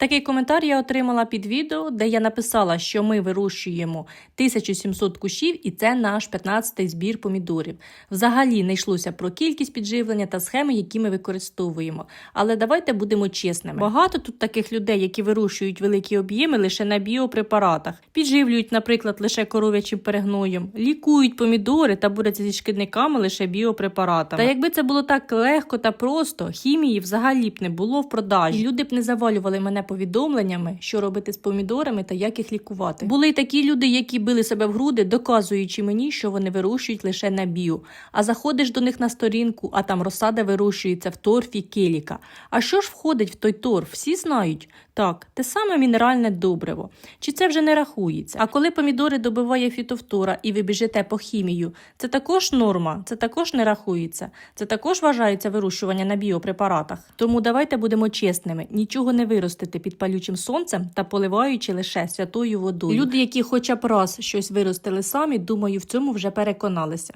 Такий коментар я отримала під відео, де я написала, що ми вирощуємо 1700 кущів, і це наш 15-й збір помідорів. Взагалі не йшлося про кількість підживлення та схеми, які ми використовуємо. Але давайте будемо чесними. Багато тут таких людей, які вирощують великі об'єми лише на біопрепаратах, підживлюють, наприклад, лише коров'ячим перегноєм, лікують помідори та борються зі шкідниками лише біопрепаратами. Та якби це було так легко та просто, хімії взагалі б не було в продажі. Люди б не завалювали мене повідомленнями, що робити з помідорами та як їх лікувати. Були й такі люди, які били себе в груди, доказуючи мені, що вони вирощують лише на біо. А заходиш до них на сторінку, а там розсада вирощується в торфі келіка. А що ж входить в той торф? Всі знають. Так, те саме мінеральне добриво. Чи це вже не рахується? А коли помідори добиває фітофтора і ви біжите по хімію, це також норма, це також не рахується. Це також вважається вирощування на біопрепаратах. Тому давайте будемо чесними: нічого не виростити під палючим сонцем та поливаючи лише святою водою. Люди, які хоча б раз щось виростили самі, думаю, в цьому вже переконалися.